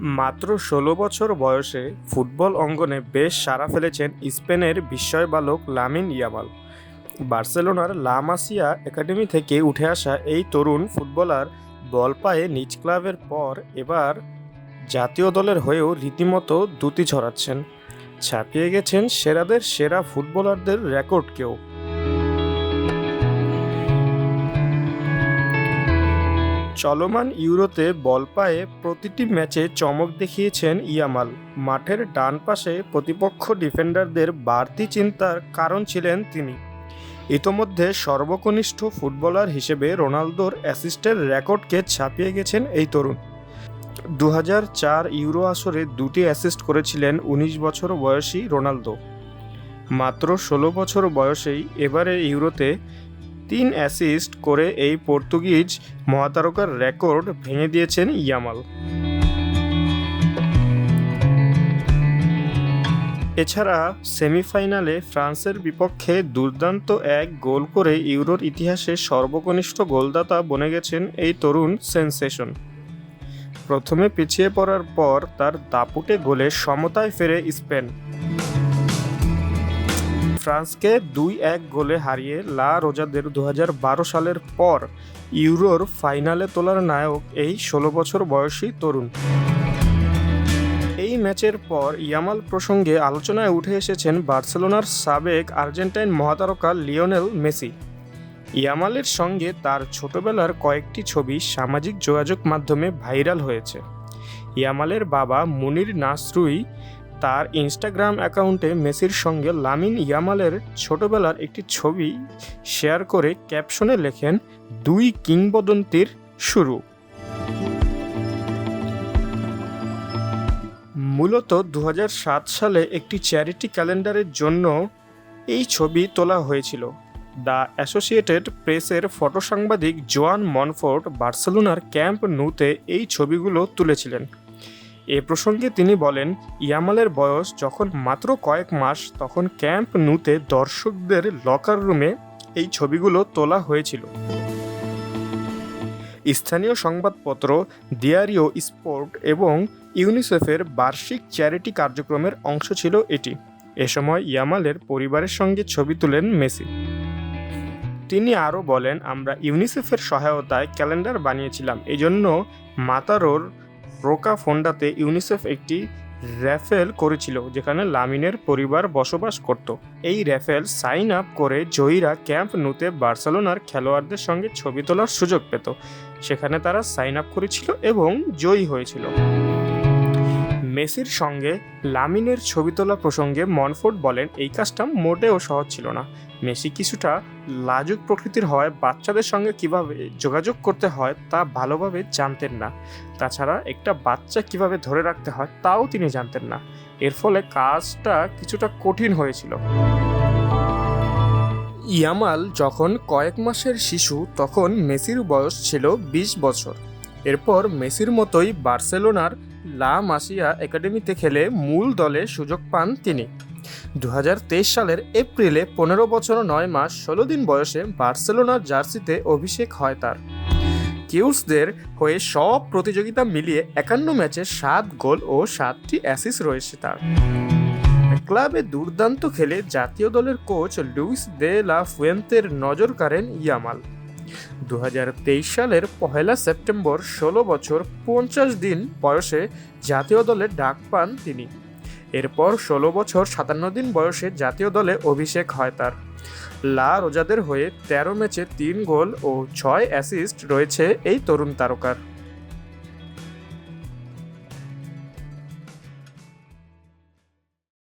মাত্র ষোলো বছর বয়সে ফুটবল অঙ্গনে বেশ সাড়া ফেলেছেন স্পেনের বিস্ময় বালক লামিন ইয়ামাল। বার্সেলোনার লা মাসিয়া একাডেমি থেকে উঠে আসা এই তরুণ ফুটবলার বল পায়ে নিজ ক্লাবের পর এবার জাতীয় দলের হয়েও রীতিমতো দ্যুতি ছড়াচ্ছেন। ছাপিয়ে গেছেন সেরাদের সেরা ফুটবলারদের রেকর্ডকেও। চলমান ইউরোতে বল পায়ে প্রতিটি ম্যাচে চমক দেখিয়েছেন ইয়ামাল। মাঠের ডান পাশে প্রতিপক্ষ ডিফেন্ডারদের বাড়তি চিন্তার কারণ ছিলেন তিনি। ইতোমধ্যে সর্বকনিষ্ঠ ফুটবলার হিসেবে রোনালদোর অ্যাসিস্টের রেকর্ডকে ছাপিয়ে গেছেন এই তরুণ। দু ইউরো আসরে দুটি অ্যাসিস্ট করেছিলেন উনিশ বছর বয়সী রোনালদো। মাত্র ষোলো বছর বয়সেই এবারে ইউরোতে তিন অ্যাসিস্ট করে এই পর্তুগিজ মহাতারকার রেকর্ড ভেঙে দিয়েছেন ইয়ামাল। এছাড়া সেমিফাইনালে ফ্রান্সের বিপক্ষে দুর্দান্ত এক গোল করে ইউরোর ইতিহাসে সর্বকনিষ্ঠ গোলদাতা বনে গেছেন এই তরুণ সেন্সেশন। প্রথমে পিছিয়ে পড়ার পর তার দাপুটে গোলে সমতায় ফেরে স্পেন। ফ্রান্সকে দুই এক গোলে হারিয়ে লা রোজাদের দু হাজার বারো সালের পর ইউরোর ফাইনালে তোলার নায়ক এই ষোলো বছর বয়সী তরুণ। এই ম্যাচের পর ইয়ামাল প্রসঙ্গে আলোচনায় উঠে এসেছেন বার্সেলোনার সাবেক আর্জেন্টাইন মহাতারকা লিওনেল মেসি। ইয়ামালের সঙ্গে তার ছোটবেলার কয়েকটি ছবি সামাজিক যোগাযোগ মাধ্যমে ভাইরাল হয়েছে। ইয়ামালের বাবা মুনির নাসরুই তার ইনস্টাগ্রাম অ্যাকাউন্টে মেসির সঙ্গে লামিন ইয়ামালের ছোটবেলার একটি ছবি শেয়ার করে ক্যাপশনে লেখেন, দুই কিংবদন্তির শুরু। মূলত দু হাজার সাত সালে একটি চ্যারিটি ক্যালেন্ডারের জন্য এই ছবি তোলা হয়েছিল। দ্য অ্যাসোসিয়েটেড প্রেসের ফটো সাংবাদিক জোয়ান মনফোর্ট বার্সেলোনার ক্যাম্প নুতে এই ছবিগুলো তুলেছিলেন। এ প্রসঙ্গে তিনি বলেন, ইয়ামালের বয়স যখন মাত্র কয়েক মাস, তখন ক্যাম্প নুতে দর্শকদের লকার রুমে এই ছবিগুলো তোলা হয়েছিল। স্থানীয় সংবাদপত্র দিয়ারিও স্পোর্ট এবং ইউনিসেফের বার্ষিক চ্যারিটি কার্যক্রমের অংশ ছিল এটি। এ সময় ইয়ামালের পরিবারের সঙ্গে ছবি তুলেন মেসি। তিনি আরও বলেন, আমরা ইউনিসেফের সহায়তায় ক্যালেন্ডার বানিয়েছিলাম, এজন্য মাতারোর রোকা ফোন্ডাতে ইউনিসেফ একটি র্যাফেল করেছিল, যেখানে লামিনের পরিবার বসবাস করত। এই র্যাফেল সাইন আপ করে জয়ীরা ক্যাম্প নুতে বার্সেলোনার খেলোয়াড়দের সঙ্গে ছবি তোলার সুযোগ পেত। সেখানে তারা সাইন আপ করেছিল এবং জয়ী হয়েছিল। মেসির সঙ্গে লামিনের ছবি তোলা প্রসঙ্গে মনফোর্ড বলেন, এই কাজটা মোটেও সহজ ছিল না। মেসি কিছুটা লাজুক প্রকৃতির হয়, বাচ্চাদের সঙ্গে কীভাবে যোগাযোগ করতে হয় তা ভালোভাবে জানতেন না। তাছাড়া একটা বাচ্চা কীভাবে ধরে রাখতে হয় তাও তিনি জানতেন না। এর ফলে কাজটা কিছুটা কঠিন হয়েছিল। ইয়ামাল যখন কয়েক মাসের শিশু, তখন মেসির বয়স ছিল বিশ বছর। এরপর মেসির মতোই বার্সেলোনার লা মাসিয়া একাডেমিতে খেলে মূল দলে সুযোগ পান তিনি। দু হাজার তেইশ সালের এপ্রিলে পনেরো বছর নয় মাস ষোলো দিন বয়সে বার্সেলোনার জার্সিতে অভিষেক হয় তার। কিউসদের হয়ে সব প্রতিযোগিতা মিলিয়ে একান্ন ম্যাচে সাত গোল ও সাতটি অ্যাসিস রয়েছে তার। ক্লাবে দুর্দান্ত খেলে জাতীয় দলের কোচ লুইস দে লা ফুয়েন্তের নজর কাড়েন ইয়ামাল। দু হাজার তেইশ সালের পহেলা সেপ্টেম্বর ষোলো বছর পঞ্চাশ দিন বয়সে জাতীয় দলে ডাক পান তিনি। এরপর ষোলো বছর সাতান্ন দিন বয়সে জাতীয় দলে অভিষেক হয় তার। লা রোজাদের হয়ে তেরো ম্যাচে তিন গোল ও ছয় অ্যাসিস্ট রয়েছে এই তরুণ তারকার।